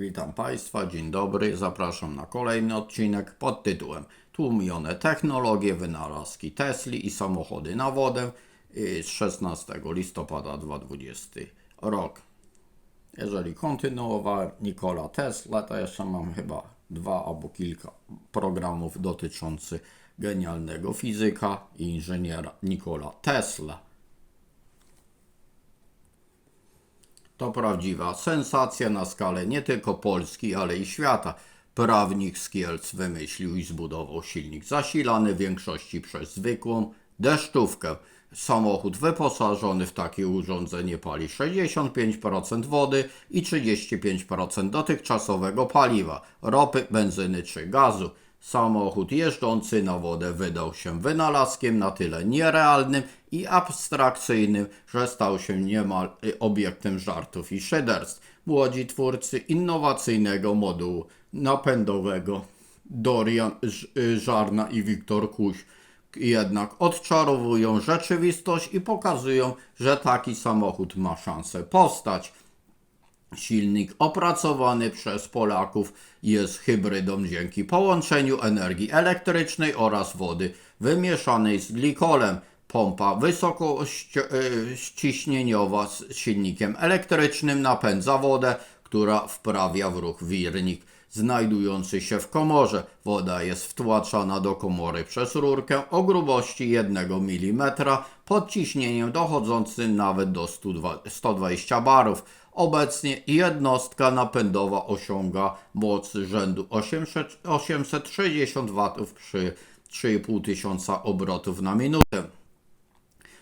Witam Państwa, dzień dobry. Zapraszam na kolejny odcinek pod tytułem Tłumione technologie, wynalazki Tesli i samochody na wodę y, z 16 listopada 2020 rok. Jeżeli kontynuowałem Nikola Tesla, to jeszcze mam chyba dwa albo kilka programów dotyczących genialnego fizyka i inżyniera Nikola Tesla. To prawdziwa sensacja na skalę nie tylko Polski, ale i świata. Prawnik z Kielc wymyślił i zbudował silnik zasilany w większości przez zwykłą deszczówkę. Samochód wyposażony w takie urządzenie pali 65% wody i 35% dotychczasowego paliwa, ropy, benzyny czy gazu. Samochód jeżdżący na wodę wydał się wynalazkiem na tyle nierealnym i abstrakcyjnym, że stał się niemal y, obiektem żartów i szyderstw. Młodzi twórcy innowacyjnego modułu napędowego Dorian y, Żarna i Wiktor Kuś jednak odczarowują rzeczywistość i pokazują, że taki samochód ma szansę powstać. Silnik opracowany przez Polaków jest hybrydą dzięki połączeniu energii elektrycznej oraz wody wymieszanej z glikolem. Pompa wysokościśnieniowa z silnikiem elektrycznym napędza wodę, która wprawia w ruch wirnik znajdujący się w komorze. Woda jest wtłaczana do komory przez rurkę o grubości 1 mm pod ciśnieniem dochodzącym nawet do 102 120 barów. Obecnie jednostka napędowa osiąga moc rzędu 800, 860 W przy 3,5 tysiąca obrotów na minutę.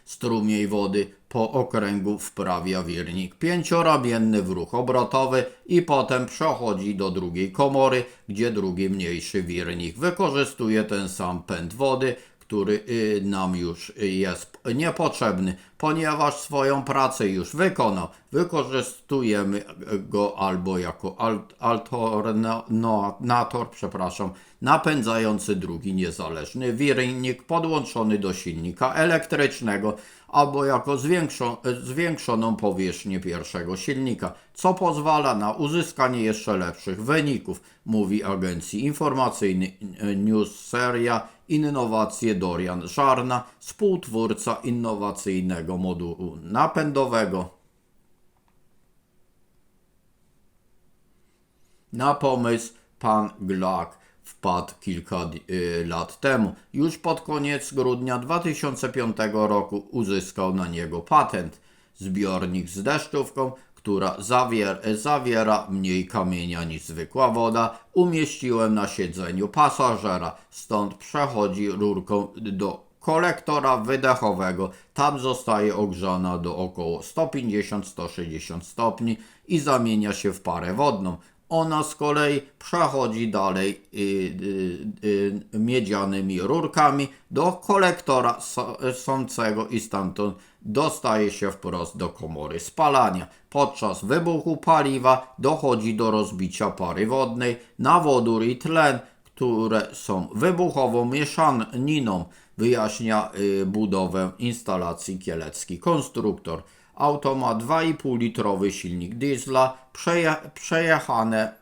Strumień wody po okręgu wprawia wirnik pięcioramienny w ruch obrotowy i potem przechodzi do drugiej komory, gdzie drugi mniejszy wirnik wykorzystuje ten sam pęd wody, który y, nam już jest niepotrzebny, ponieważ swoją pracę już wykonał. Wykorzystujemy go albo jako alt- alternator, przepraszam, napędzający drugi niezależny wirnik podłączony do silnika elektrycznego albo jako zwiększą, zwiększoną powierzchnię pierwszego silnika, co pozwala na uzyskanie jeszcze lepszych wyników, mówi agencji informacyjnej News Seria Innowacje Dorian Żarna, współtwórca innowacyjnego modułu napędowego. Na pomysł pan Glack wpadł kilka y, lat temu. Już pod koniec grudnia 2005 roku uzyskał na niego patent. Zbiornik z deszczówką, która zawier zawiera mniej kamienia niż zwykła woda, umieściłem na siedzeniu pasażera, stąd przechodzi rurką do kolektora wydechowego. Tam zostaje ogrzana do około 150-160 stopni i zamienia się w parę wodną. Ona z kolei przechodzi dalej y, y, y, miedzianymi rurkami do kolektora sącego i stamtąd dostaje się wprost do komory spalania. Podczas wybuchu paliwa dochodzi do rozbicia pary wodnej na wodór i tlen, które są wybuchową mieszaniną, wyjaśnia y, budowę instalacji kielecki konstruktor. Auto ma 2,5 litrowy silnik diesla, przeje, przejechane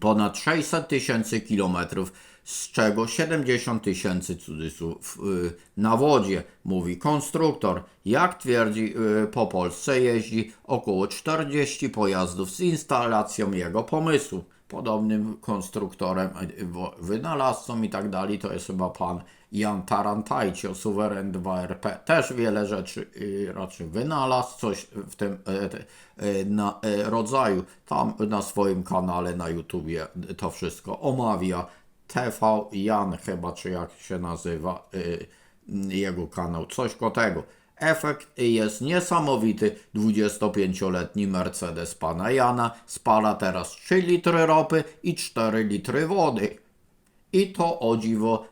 ponad 600 tysięcy kilometrów, z czego 70 tysięcy cudzysłów y, na wodzie, mówi konstruktor. Jak twierdzi, y, po Polsce jeździ około 40 pojazdów z instalacją jego pomysłu. Podobnym konstruktorem, wo- wynalazcą i tak dalej to jest chyba pan Jan Tarantajcio, Suweren 2RP. Też wiele rzeczy y, raczej wynalazł, coś w tym e, e, na, e, rodzaju. Tam na swoim kanale na YouTubie to wszystko omawia. TV Jan chyba, czy jak się nazywa y, jego kanał, coś ko tego. Efekt jest niesamowity. 25-letni Mercedes pana Jana spala teraz 3 litry ropy i 4 litry wody. I to o dziwo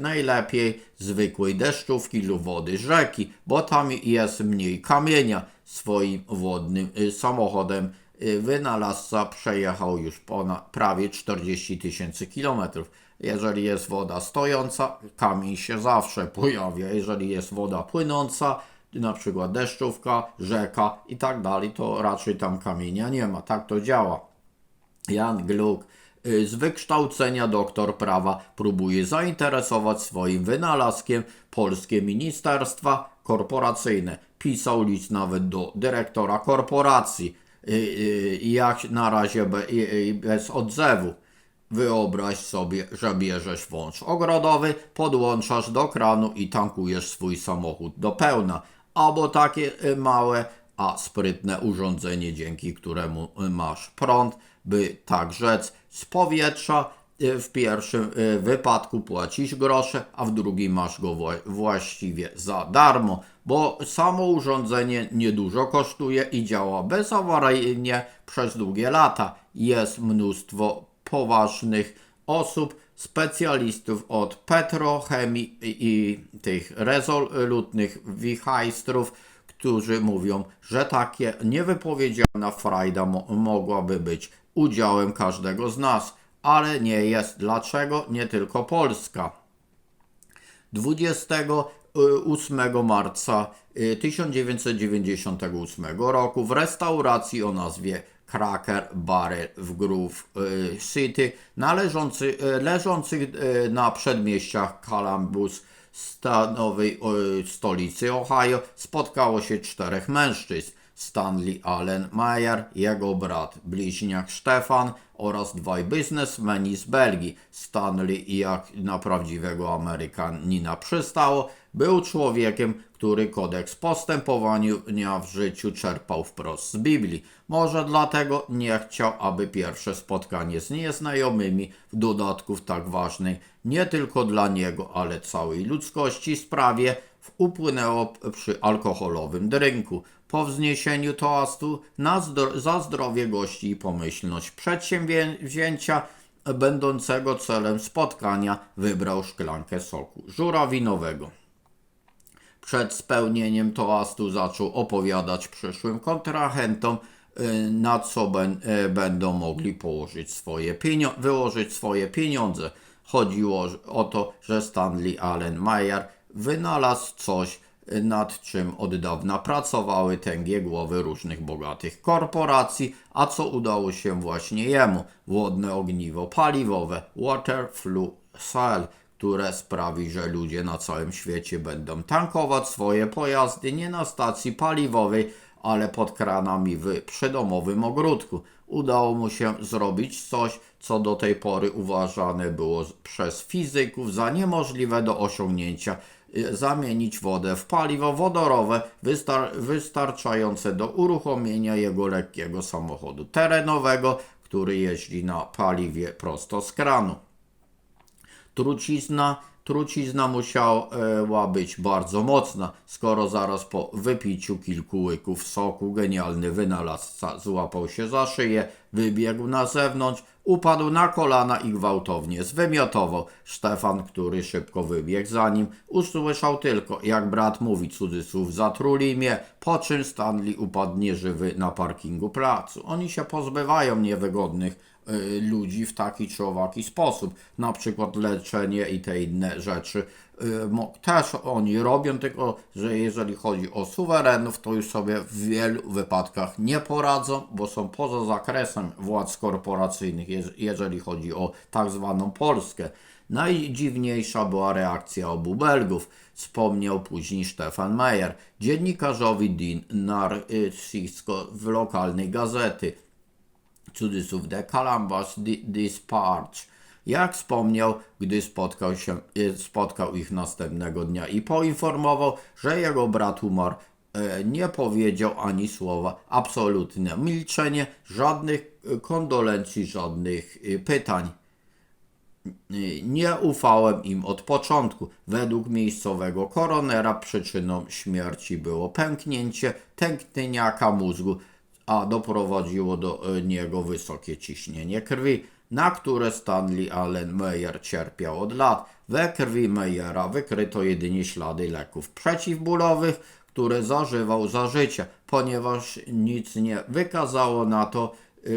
najlepiej zwykłej deszczówki lub wody rzeki, bo tam jest mniej kamienia. Swoim wodnym y, samochodem y, wynalazca przejechał już ponad prawie 40 tysięcy kilometrów. Jeżeli jest woda stojąca, kamień się zawsze pojawia. Jeżeli jest woda płynąca, na przykład deszczówka, rzeka i tak dalej, to raczej tam kamienia nie ma. Tak to działa. Jan Gluck y, z wykształcenia doktor prawa próbuje zainteresować swoim wynalazkiem polskie ministerstwa korporacyjne. Pisał list nawet do dyrektora korporacji. y, y, Jak na razie be- bez odzewu. Wyobraź sobie, że bierzesz wąż ogrodowy, podłączasz do kranu i tankujesz swój samochód do pełna. Albo takie y, małe, a sprytne urządzenie, dzięki któremu y, masz prąd, by tak rzec, z powietrza y, w pierwszym wypadku płacisz grosze, a w drugim masz go wła- właściwie za darmo, bo samo urządzenie niedużo kosztuje i działa bezawaryjnie przez długie lata. Jest mnóstwo poważnych osób, specjalistów od petrochemii i, tych rezolutnych wichajstrów, którzy mówią, że takie niewypowiedziana frajda mo- mogłaby być udziałem każdego z nas, ale nie jest. Dlaczego? Nie tylko Polska. 28 marca y, 1998 roku w restauracji o nazwie Cracker Barrel w Grove y, City, należący, y, leżący y, na przedmieściach Columbus, stanowej stolicy Ohio, spotkało się czterech mężczyzn. Stanley Allen Meyer, jego brat bliźniak Stefan oraz dwaj biznesmeni z Belgii. Stanley, jak na prawdziwego Amerykanina przystało, był człowiekiem, który kodeks postępowania w życiu czerpał wprost z Biblii. Może dlatego nie chciał, aby pierwsze spotkanie z nieznajomymi, w dodatku w tak ważnej nie tylko dla niego, ale całej ludzkości sprawie, upłynęło przy alkoholowym drynku. Po wzniesieniu toastu na zdro- za zdrowie gości i pomyślność przedsięwzięcia będącego celem spotkania wybrał szklankę soku żurawinowego. Przed spełnieniem toastu zaczął opowiadać przyszłym kontrahentom, y, na co y, będą mogli położyć swoje wyłożyć swoje pieniądze. Chodziło o to, że Stanley Allen Meyer wynalazł coś, y, nad czym od dawna pracowały tęgie głowy różnych bogatych korporacji, a co udało się właśnie jemu. Wodne ogniwo paliwowe, Water Flue Cell, które sprawi, że ludzie na całym świecie będą tankować swoje pojazdy nie na stacji paliwowej, ale pod kranami w przydomowym ogródku. Udało mu się zrobić coś, co do tej pory uważane było przez fizyków za niemożliwe do osiągnięcia. Zamienić wodę w paliwo wodorowe wystar- wystarczające do uruchomienia jego lekkiego samochodu terenowego, który jeździ na paliwie prosto z kranu. Trucizna, trucizna musiała być bardzo mocna, skoro zaraz po wypiciu kilku łyków soku genialny wynalazca złapał się za szyję, wybiegł na zewnątrz, upadł na kolana i gwałtownie zwymiotował. Stefan, który szybko wybiegł za nim, usłyszał tylko, jak brat mówi cudzysłów, zatruli mnie, po czym Stanley upadł nieżywy na parkingu placu. Oni się pozbywają niewygodnych y, ludzi w taki czy owaki sposób. Na przykład leczenie i te inne rzeczy y, też oni robią, tylko że jeżeli chodzi o suwerenów, to już sobie w wielu wypadkach nie poradzą, bo są poza zakresem władz korporacyjnych, jeż- jeżeli chodzi o tak zwaną Polskę. Najdziwniejsza była reakcja obu Belgów, wspomniał później Stefan Meyer, dziennikarzowi Dean Narciso w lokalnej gazety cudzysłów The Columbus Di- Dispatch. Jak wspomniał, gdy spotkał, się, y, spotkał ich następnego dnia i poinformował, że jego brat umarł, e, nie powiedział ani słowa. Absolutne milczenie, żadnych y, kondolencji, żadnych pytań. Nie ufałem im od początku. Według miejscowego koronera przyczyną śmierci było pęknięcie tętniaka mózgu, a doprowadziło do niego wysokie ciśnienie krwi, na które Stanley Allen Meyer cierpiał od lat. We krwi Meyera wykryto jedynie ślady leków przeciwbólowych, które zażywał za życia, ponieważ nic nie wykazało na to, y,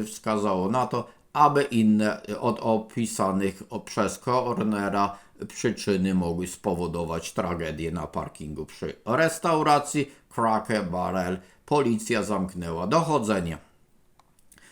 y, wskazało na to, aby inne od opisanych przez koronera przyczyny mogły spowodować tragedię na parkingu przy restauracji Cracker Barrel. Policja zamknęła dochodzenie.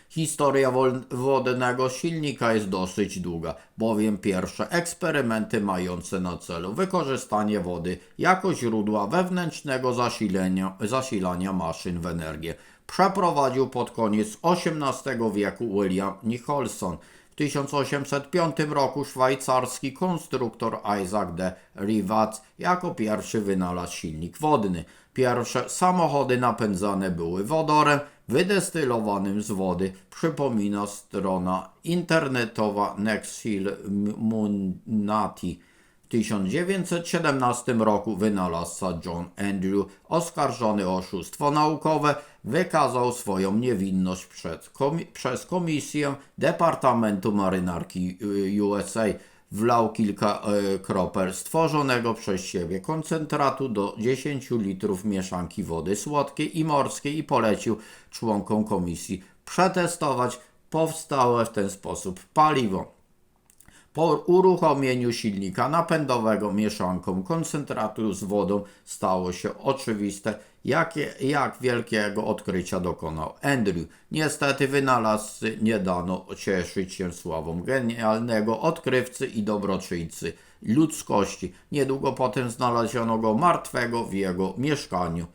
Historia wodnego silnika jest dosyć długa, bowiem pierwsze eksperymenty mające na celu wykorzystanie wody jako źródła wewnętrznego zasilenia, zasilania maszyn w energię przeprowadził pod koniec XVIII wieku William Nicholson. W 1805 roku szwajcarski konstruktor Isaac de Rivat jako pierwszy wynalazł silnik wodny. Pierwsze samochody napędzane były wodorem wydestylowanym z wody. Przypomina strona internetowa Nexil Munati. W 1917 roku wynalazca John Andrew, oskarżony o oszustwo naukowe, wykazał swoją niewinność przed komi- przez Komisję Departamentu Marynarki y, USA. Wlał kilka y, kropel stworzonego przez siebie koncentratu do 10 litrów mieszanki wody słodkiej i morskiej i polecił członkom komisji przetestować powstałe w ten sposób paliwo. Po uruchomieniu silnika napędowego mieszanką koncentratu z wodą stało się oczywiste, jakie, jak wielkiego odkrycia dokonał Andrew. Niestety wynalazcy nie dano cieszyć się sławą genialnego odkrywcy i dobroczyńcy ludzkości. Niedługo potem znaleziono go martwego w jego mieszkaniu.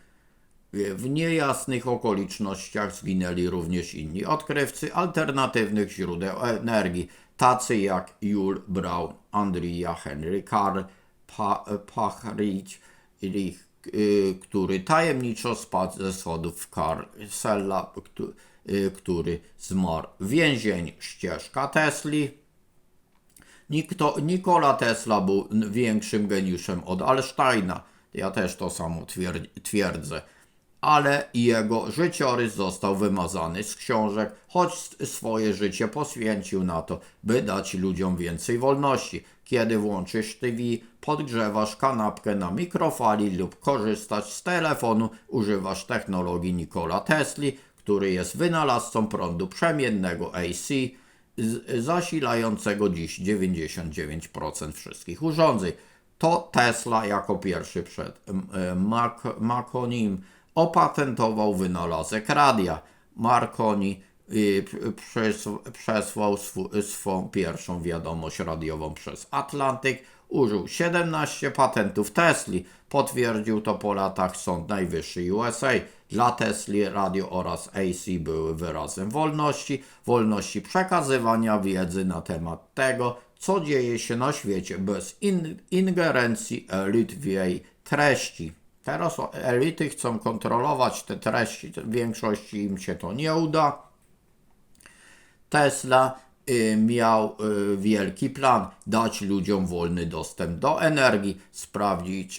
W niejasnych okolicznościach zginęli również inni odkrywcy alternatywnych źródeł energii, tacy jak Jules Braun, Andrea Henry Carl, pa, Pachrich, y, który tajemniczo spadł ze schodów Karl Sella, któ- y, który zmarł w. Ścieżka Tesli, Nikto, Nikola Tesla był większym geniuszem od Einsteina. Ja też to samo twier- twierdzę. Ale jego życiorys został wymazany z książek, choć swoje życie poświęcił na to, by dać ludziom więcej wolności. Kiedy włączysz TV, podgrzewasz kanapkę na mikrofali lub korzystasz z telefonu, używasz technologii Nikola Tesli, który jest wynalazcą prądu przemiennego AC, zasilającego dziś 99% wszystkich urządzeń. To Tesla jako pierwszy przed e, Marconim opatentował wynalazek radia. Marconi y, przesłał swu- swą pierwszą wiadomość radiową przez Atlantyk. Użył 17 patentów Tesli. Potwierdził to po latach Sąd Najwyższy USA. Dla Tesli radio oraz AC były wyrazem wolności, wolności przekazywania wiedzy na temat tego, co dzieje się na świecie bez in- ingerencji elit w jej treści. Teraz elity chcą kontrolować te treści, w większości im się to nie uda. Tesla y, miał y, wielki plan dać ludziom wolny dostęp do energii,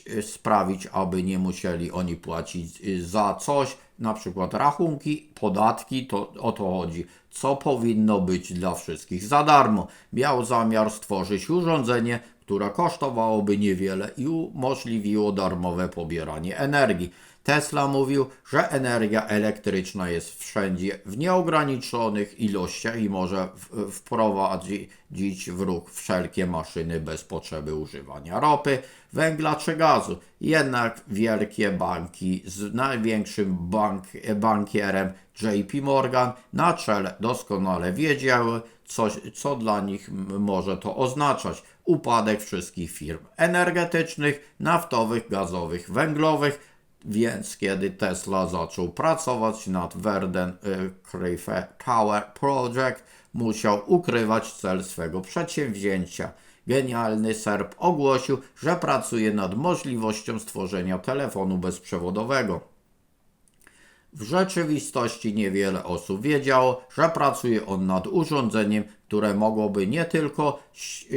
y, sprawić, aby nie musieli oni płacić za coś, na przykład rachunki, podatki, to o to chodzi, co powinno być dla wszystkich za darmo. Miał zamiar stworzyć urządzenie, które kosztowałoby niewiele i umożliwiło darmowe pobieranie energii. Tesla mówił, że energia elektryczna jest wszędzie w nieograniczonych ilościach i może wprowadzić w ruch wszelkie maszyny bez potrzeby używania ropy, węgla czy gazu. Jednak wielkie banki z największym bank, bankierem JP Morgan na czele doskonale wiedziały, coś, co dla nich może to oznaczać. Upadek wszystkich firm energetycznych, naftowych, gazowych, węglowych, więc kiedy Tesla zaczął pracować nad Verden y, Creve Tower Project, musiał ukrywać cel swego przedsięwzięcia. Genialny Serb ogłosił, że pracuje nad możliwością stworzenia telefonu bezprzewodowego. W rzeczywistości niewiele osób wiedziało, że pracuje on nad urządzeniem, które mogłoby nie tylko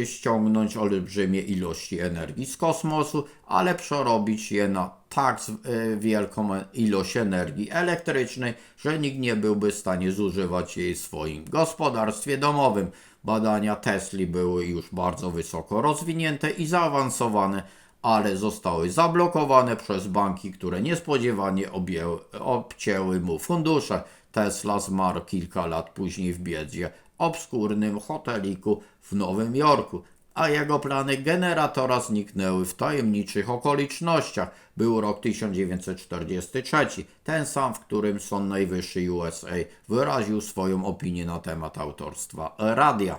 ściągnąć olbrzymie ilości energii z kosmosu, ale przerobić je na tak e, wielką ilość energii elektrycznej, że nikt nie byłby w stanie zużywać jej w swoim gospodarstwie domowym. Badania Tesli były już bardzo wysoko rozwinięte i zaawansowane, ale zostały zablokowane przez banki, które niespodziewanie objęły, obcięły mu fundusze. Tesla zmarł kilka lat później w biedzie, obskurnym hoteliku w Nowym Jorku. a jego plany generatora zniknęły w tajemniczych okolicznościach. Był rok 1943, ten sam, w którym Sąd Najwyższy USA wyraził swoją opinię na temat autorstwa radia.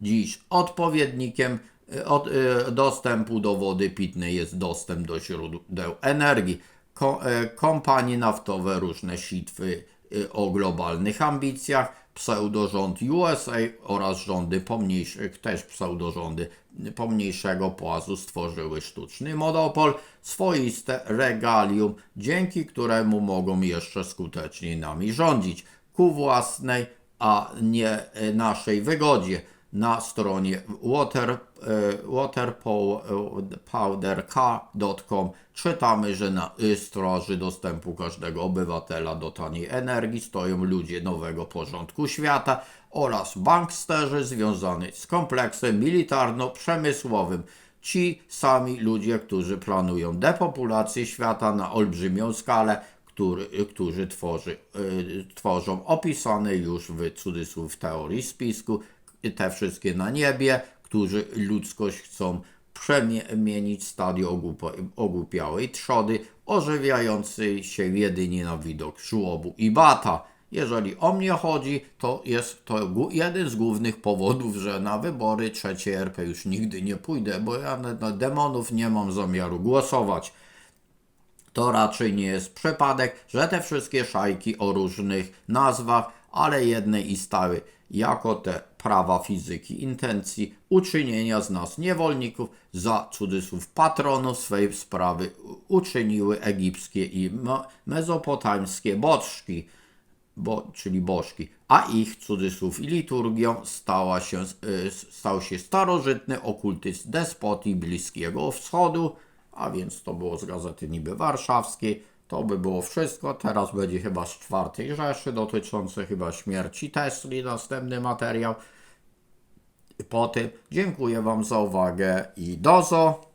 Dziś odpowiednikiem od, y, dostępu do wody pitnej jest dostęp do źródeł energii. Ko, y, kompanie naftowe, różne sitwy y, o globalnych ambicjach, pseudorząd USA oraz rządy pomniejszych, też pseudorządy pomniejszego płazu stworzyły sztuczny monopol, swoiste regalium, dzięki któremu mogą jeszcze skuteczniej nami rządzić ku własnej, a nie naszej wygodzie. Na stronie water, e, waterpowdercar.com czytamy, że na y, straży dostępu każdego obywatela do taniej energii stoją ludzie nowego porządku świata oraz banksterzy związani z kompleksem militarno-przemysłowym. Ci sami ludzie, którzy planują depopulację świata na olbrzymią skalę, który, którzy tworzy, y, tworzą opisane już w cudzysłów teorii spisku te wszystkie na niebie, którzy ludzkość chcą przemienić ogłupo- ogłupiałej trzody, ożywiającej się jedynie na widok żłobu i bata. Jeżeli o mnie chodzi, to jest to jeden z głównych powodów, że na wybory trzeciej RP już nigdy nie pójdę, bo ja na, demonów nie mam zamiaru głosować. To raczej nie jest przypadek, że te wszystkie szajki o różnych nazwach, ale jednej i stałej, jako te prawa fizyki intencji, uczynienia z nas niewolników, za cudzysłów patronów swej sprawy uczyniły egipskie i me- mezopotamskie boczki, bo, czyli bożki, a ich cudzysłów i liturgią stała się, y, stał się starożytny okultyzm despotii Bliskiego Wschodu, a więc to było z gazety niby warszawskiej. To by było wszystko. Teraz będzie chyba z czwartej Rzeszy dotyczący chyba śmierci Tesli. Następny materiał. Po tym dziękuję Wam za uwagę i dozo.